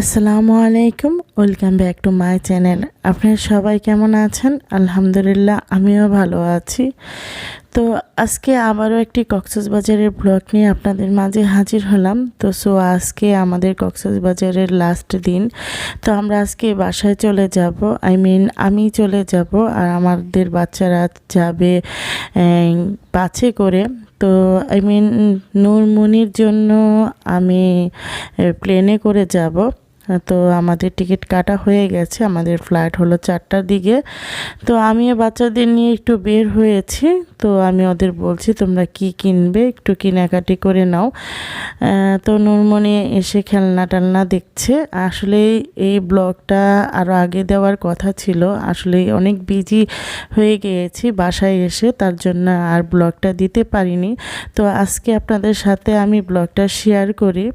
আসসালামু আলাইকুম, welcome back to my channel. আপনারা সবাই কেমন আছেন? আলহামদুলিল্লাহ, আমিও ভালো আছি। তো আজকে আবারও একটি কক্সবাজারের ব্লগ নিয়ে আপনাদের মাঝে হাজির হলাম। তো সো আজকে আমাদের কক্সবাজারের লাস্ট দিন। তো আমরা আজকে বাসায় চলে যাব। আই মিন আমি চলে যাব আর আমাদের বাচ্চারা যাবে বাসে করে। তো আই মিন নূরমনির জন্য আমি প্লেনে করে যাব। তো আমাদের টিকিট কাটা হয়ে গেছে, আমাদের ফ্লাইট হলো চারটার দিকে। তো আমিও বাচ্চাদের নিয়ে একটু বের হয়েছি, তো আমি ওদের বলছি, তোমরা কি কিনবে? একটু কেনাকাটি করে নাও। তো নুরমণি এসে খেলনা টালনা দেখছে। আসলে এই ব্লগটা আরও আগে দেওয়ার কথা ছিল, আসলে অনেক বিজি হয়ে গিয়েছি বাসায় এসে, তার জন্য আর ব্লগটা দিতে পারিনি। তো আজকে আপনাদের সাথে আমি ব্লগটা শেয়ার করি।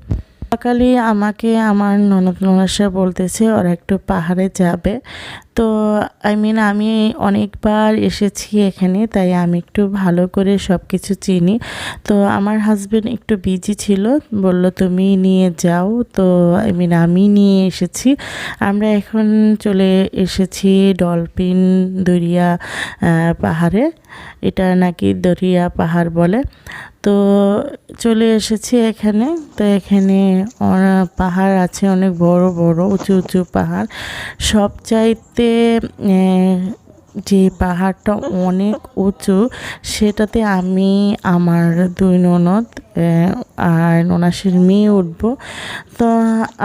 সকালে আমাকে আমার ননদ ননাসা বলতেছে, ওরা একটু পাহাড়ে যাবে। তো আই মিন আমি অনেকবার এসেছি এখানে, তাই আমি একটু ভালো করে সব কিছু চিনি। তো, আমার হাজবেন্ড একটু বিজি ছিল, বলল, তুমি নিয়ে যাও। তো আই মিন আমি নিয়ে এসেছি। আমরা এখন চলে এসেছি ডলফিন দরিয়া পাহাড়ে। এটা নাকি দরিয়া পাহাড় বলে। তো চলে এসেছি এখানে। তো এখানে পাহাড় আছে, অনেক বড় বড়, উঁচু উঁচু পাহাড়। সব চাইতে যে পাহাড়টা অনেক উঁচু, সেটাতে আমি, আমার দুই ননদ আর ননাসের মেয়ে উঠবো। তো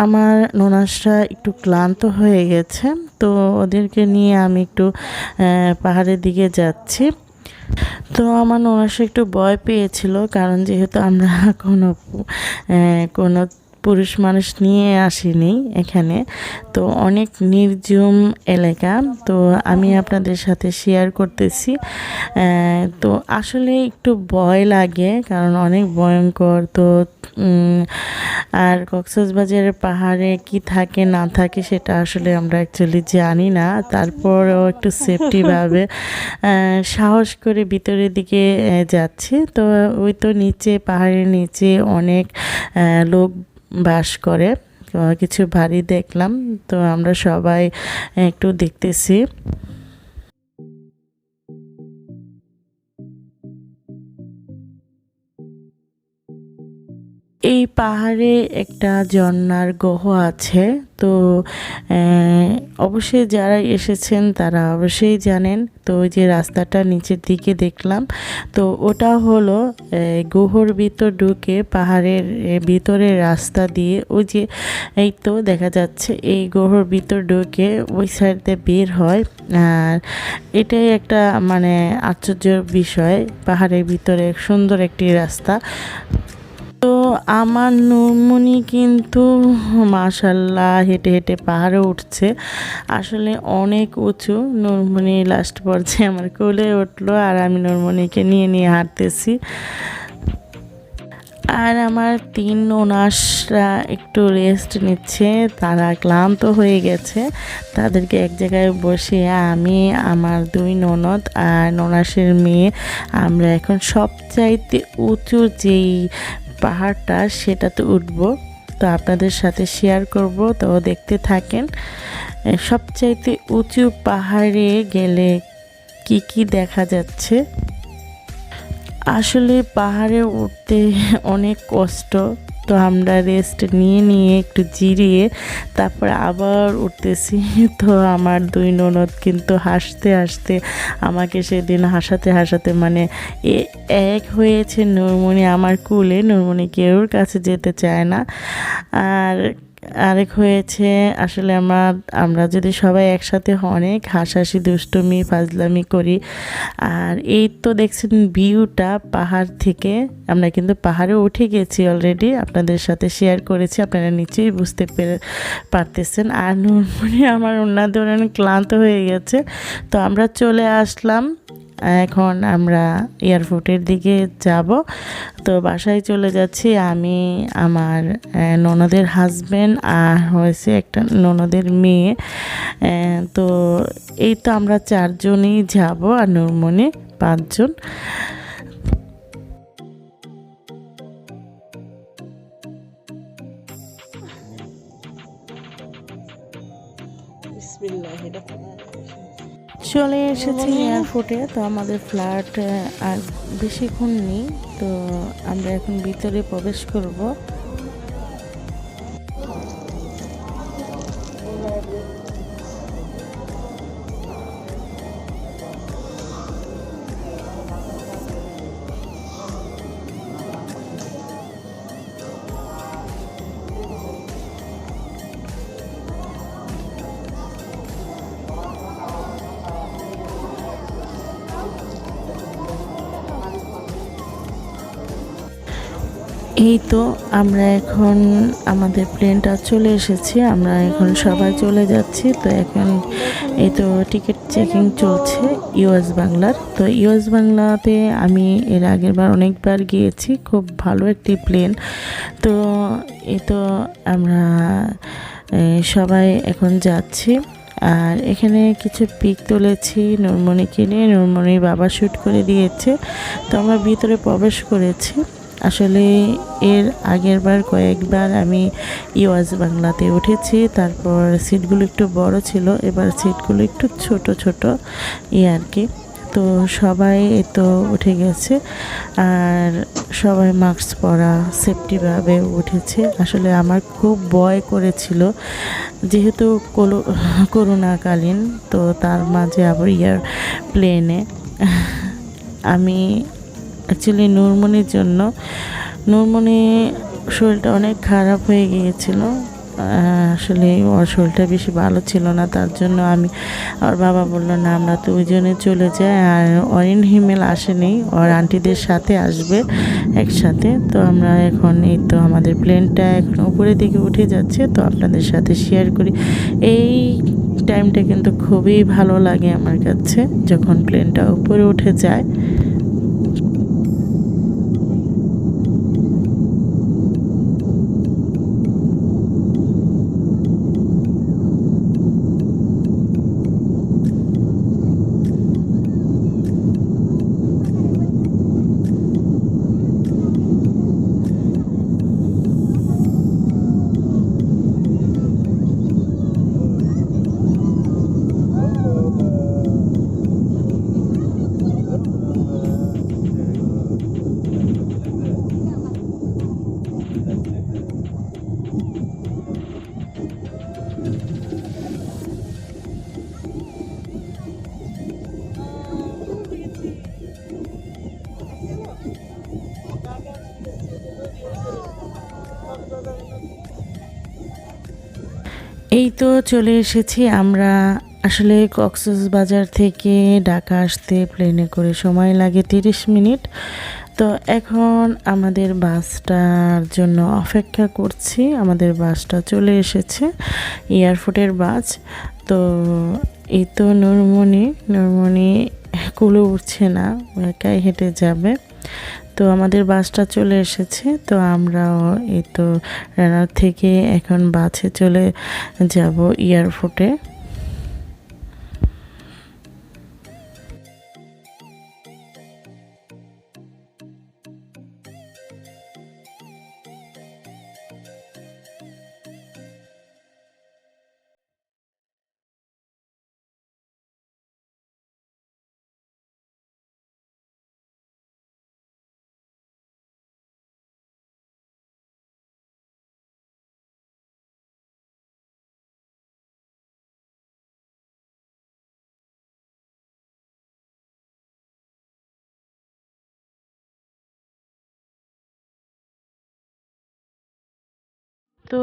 আমার ননাসরা একটু ক্লান্ত হয়ে গেছে, তো ওদেরকে নিয়ে আমি একটু পাহাড়ের দিকে যাচ্ছি। তো আমার ননাসে একটু ভয় পেয়েছিল কারণ যেহেতু আমরা কোনো কোনো পুরুষ মানুষ নিয়ে আসিনি এখানে। তো অনেক নির্জম এলাকা। তো আমি আপনাদের সাথে শেয়ার করতেছি। তো আসলে একটু ভয় লাগে, কারণ অনেক ভয়ঙ্কর। তো আর কক্সবাজারের পাহাড়ে কি থাকে, না থাকে সেটা আসলে আমরা অ্যাকচুয়ালি জানি না। তারপরেও একটু সেফটিভাবে সাহস করে ভিতরের দিকে যাচ্ছি। তো ওই তো নিচে, পাহাড়ের নিচে অনেক লোক বাস করে। কিছু বাড়ি দেখলাম তো আমরা সবাই একটু দেখতেছি। এই পাহাড়ে একটা ঝর্ণার গহ আছে। তো অবশ্যই যারা এসেছেন তারা অবশ্যই জানেন। তো ওই যে রাস্তাটা নিচের দিকে দেখলাম। তো ওটা হলো গুহর ভিতর ঢুকে পাহাড়ের আহ, ভিতরের রাস্তা দিয়ে ওই যে এই তো দেখা যাচ্ছে এই গুহর ভিতর ঢুকে ওই সাইডে বের হয়। আর এটাই একটা মানে আশ্চর্যের বিষয়। পাহাড়ের ভিতরে সুন্দর একটি রাস্তা। তো আমার নুরমণি কিন্তু মাশাল্লাহ হেঁটে হেঁটে পাহাড়ে উঠছে। আসলে অনেক উঁচু। নুরমণি লাস্ট পর্যায়ে আমার কোলে উঠল আর আমি নুরমণিকে নিয়ে নিয়ে হাঁটতেছি। আর আমার তিন ননাসরা একটু রেস্ট নিচ্ছে। তারা ক্লান্ত হয়ে গেছে। তাদেরকে এক জায়গায় বসে আমি, আমার দুই ননদ আর ননাসের মেয়ে, আমরা এখন সবচাইতে উঁচু যেই পাহাড়টা, সেটাতে উঠব। তো আপনাদের সাথে শেয়ার করব। তো দেখতে থাকেন সবচাইতে উঁচু পাহাড়ে গেলে কি কি দেখা যাচ্ছে? আসলে পাহাড়ে উঠতে অনেক কষ্ট। তো আমরা রেস্ট নিয়ে নিয়ে একটু জিরিয়ে তারপর আবার উঠতেছি। তো আমার দুই ননদ কিন্তু হাসতে হাসতে আমাকে সেদিন হাসাতে হাসাতে মানে এ, এক হয়েছে নুরমণি আমার কুলে। নুরমণি কেউর কাছে যেতে চায় না। আর আরেক হয়েছে, আসলে আমার, আমরা যদি সবাই একসাথে অনেক হাসাহাসি, দুষ্টুমি, ফাজলামি করি। আর এই তো দেখছেন ভিউটা পাহাড় থেকে। আমরা কিন্তু পাহাড়ে উঠে গেছি অলরেডি আপনাদের সাথে শেয়ার করেছি, আপনারা নিচেই বুঝতে পেরে, পারতেছেন। আর নুরমণি, আমার ওনাদের অনেক ক্লান্ত হয়ে গেছে। তো আমরা চলে আসলাম। এখন আমরা এয়ারপোর্টের দিকে যাব। তো বাসায় চলে যাচ্ছি। আমি, আমার ননদের হাজব্যান্ড আর হয়েছে একটা ননদের মেয়ে। তো এই তো আমরা চারজনই যাব আর নুরমণি পাঁচজন। চলে এসেছি এয়ারপোর্টে তো আমাদের ফ্লাইট আর বেশিক্ষণ নেই তো আমরা এখন ভিতরে প্রবেশ করব। এই তো আমরা এখন আমাদের প্লেনটা চলে এসেছি, আমরা এখন সবাই চলে যাচ্ছি। তো এখন এই তো টিকিট চেকিং চলছে ইউএস বাংলার। তো ইউএস বাংলাতে আমি এর আগের বার অনেকবার গিয়েছি, খুব ভালো একটি প্লেন তো এই তো আমরা সবাই এখন যাচ্ছি। আর এখানে কিছু পিক তুলেছি, নুরমণিকে নিয়ে। নুরমণির বাবা শ্যুট করে দিয়েছে। তো আমরা ভিতরে প্রবেশ করেছি। আসলে এর আগের বার কয়েকবার আমি ইওয়াজ বাংলাতে উঠেছি, তারপর সিটগুলো একটু বড় ছিল, এবার সিটগুলো একটু ছোট ছোট ই আর কি। তো সবাই তো উঠে গেছে, আর সবাই মাস্ক পরা সেফটিভাবে উঠেছে। আসলে আমার খুব ভয় করেছিল, যেহেতু কোলো- করোনাকালীন, তো তার মাঝে আবার ইয়ার প্লেনে আমি অ্যাকচুয়ালি নুরমনির জন্য নুরমনি শরীরটা অনেক খারাপ হয়ে গিয়েছিল। আসলে ওর শরীরটা বেশি ভালো ছিল না, তার জন্য আমি ওর বাবা বলল, না, আমরা তো দুইজনে চলে যাই। আর অরিন হিমেল আসেনি, ওর আন্টিদের সাথে আসবে একসাথে। তো আমরা এখন এই তো আমাদের প্লেনটা এখন উপরের দিকে উঠে যাচ্ছে, তো আপনাদের সাথে শেয়ার করি। এই টাইমটা কিন্তু খুবই ভালো লাগে আমার কাছে, যখন প্লেনটা উপরে উঠে যায়। এই তো চলে এসেছি আমরা আসলে কক্সবাজার থেকে ঢাকা আসতে প্লেনে করে সময় লাগে তিরিশ মিনিট। তো এখন আমাদের বাসটার জন্য অপেক্ষা করছি। আমাদের বাসটা চলে এসেছে, এয়ারপোর্টের বাস। তো এই তো নুরমণি নুরমণি কুলে উঠছে না একাই হেঁটে যাবে। তো আমাদের বাসটা চলে এসেছে, তো আমরাও এই তো রানার থেকে এখন বাসে চলে যাব এয়ারপোর্টে তো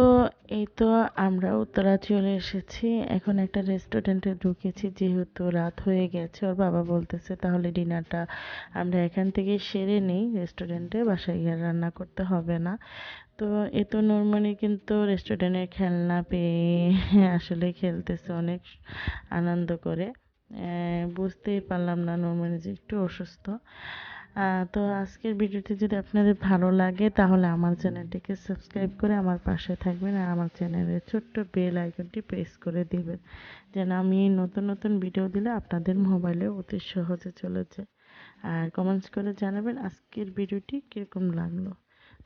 এই তো আমরা উত্তরা চলে এসেছি। এখন একটা রেস্টুরেন্টে ঢুকেছি, যেহেতু রাত হয়ে গেছে। ওর বাবা বলতেছে, তাহলে ডিনারটা আমরা এখান থেকে সেরে নিই রেস্টুরেন্টে বাসায় গিয়ে রান্না করতে হবে না। তো এ তো নর্মালি কিন্তু রেস্টুরেন্টের খেলনা পেয়ে আসলে খেলতেছে অনেক আনন্দ করে। বুঝতেই পারলাম না নর্মালি যে একটু অসুস্থ। তো আজকের ভিডিওটি যদি আপনাদের ভালো লাগে, তাহলে আমার চ্যানেলটিকে সাবস্ক্রাইব করে আমার পাশে থাকবেন আর আমার চ্যানেলের ছোট্ট বেল আইকনটি প্রেস করে দিবেন, যেন আমি নতুন নতুন ভিডিও দিলে আপনাদের মোবাইলে অতি সহজে চলে যায় আর কমেন্টস করে জানাবেন আজকের ভিডিওটি কীরকম লাগল।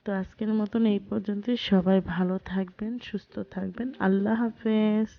তো আজকের মতন এই পর্যন্তই। সবাই ভালো থাকবেন, সুস্থ থাকবেন। আল্লাহ হাফেজ।